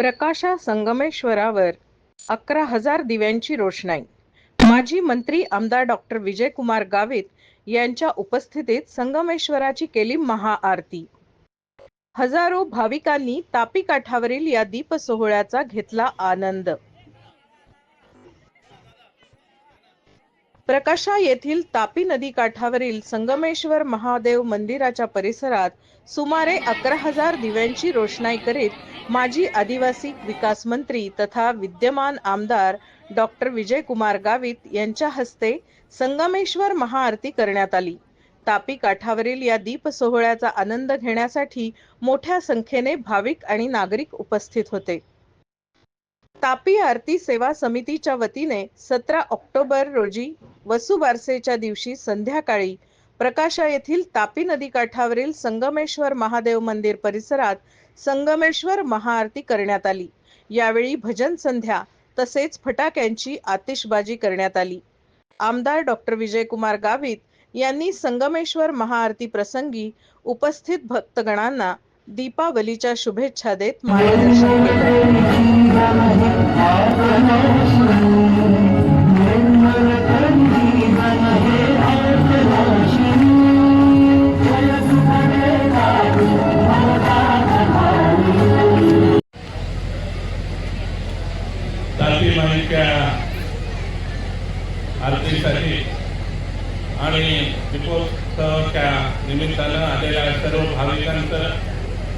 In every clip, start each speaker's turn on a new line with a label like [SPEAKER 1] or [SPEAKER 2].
[SPEAKER 1] प्रकाशा संगमेश्वरावर अकरा हजार दिव्यांची रोषणाई. माजी मंत्री आमदार डॉक्टर विजयकुमार गावित यांच्या उपस्थितीत संगमेश्वराची केली महाआरती. हजारो भाविकांनी तापी काठावरील या दीप सोहळ्याचा घेतला आनंद. प्रकाशा येथील तापी नदी काठावरील संगमेश्वर महादेव मंदिराच्या परिसरात सुमारे अकरा हजार दिव्यांची रोषणाई करीत माजी आदिवासी विकास मंत्री तथा विद्यमान आमदार डॉक्टर विजयकुमार गावित यांच्या हस्ते संगमेश्वर महाआरती करण्यात आली. तापी काठावरील या दीप सोहळ्याचा आनंद घेण्यासाठी मोठ्या संख्येने भाविक आणि नागरिक उपस्थित होते. तापी आरती सेवा समितीच्या वतीने सतरा ऑक्टोबर रोजी वसुबारसेच्या दिवशी संध्याकाळी प्रकाशा येथील तापी नदी काठावरील संगमेश्वर महादेव मंदिर परिसरात संगमेश्वर महाआरती करण्यात आली. यावेळी भजन संध्या तसेच फटाक्यांची आतिषबाजी करण्यात आली. आमदार डॉक्टर विजयकुमार गावित यांनी संगमेश्वर महाआरती प्रसंगी उपस्थित भक्तगणांना दीपावलीच्या शुभेच्छा देत मार्गदर्शन केले.
[SPEAKER 2] आरतीसाठी. आणि दीपोत्सवाच्या निमित्तानं आलेल्या सर्व भाविकांचं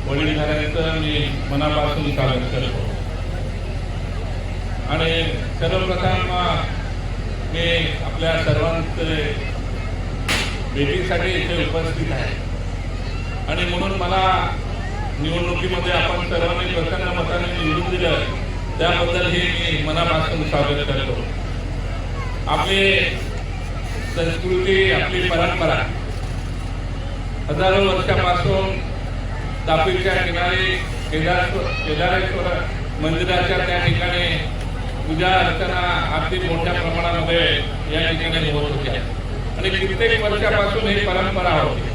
[SPEAKER 2] वडीलधाऱ्यांचं मी मनापासून स्वागत करतो. आणि सर्वप्रथम मी आपल्या सर्वांचे भेटीसाठी इथे उपस्थित आहे. आणि म्हणून मला निवडणुकीमध्ये आपण सर्वांनी प्रसन्न मताने निवडून दिलं त्याबद्दल हे मी मनापासून स्वागत करतो. आपले संस्कृती आपली परंपरा. हजारो वर्षापासून तापीच्या ठिकाणी केदार केदारेश्वर मंदिराच्या त्या ठिकाणी पूजा अर्चना अगदी मोठ्या प्रमाणामध्ये या ठिकाणी होत होत्या आणि कित्येक वर्षापासून ही परंपरा होती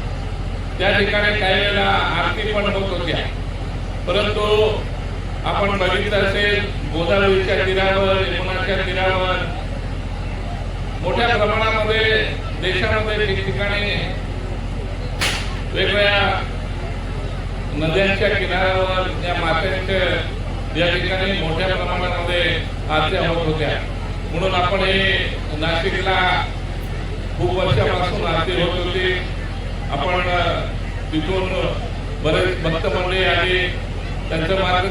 [SPEAKER 2] त्या ठिकाणी काही वेळेला आरती पण होत होत्या परंतु आपण बघितलं असेल गोदावरीच्या तीरावर यमुनाच्या तीरावर मोठ्या प्रमाणामध्ये देशामध्ये ठिकठिकाणी वेगवेगळ्या नद्यांच्या किनाऱ्यावर या मात्यांच्या या ठिकाणी मोठ्या प्रमाणामध्ये आत्या होत होत्या. म्हणून आपण हे नाशिकला खूप वर्षापासून आरती होत होती. आपण तिथून बरेच भक्त मंडळी आली. त्यांचं मार्ग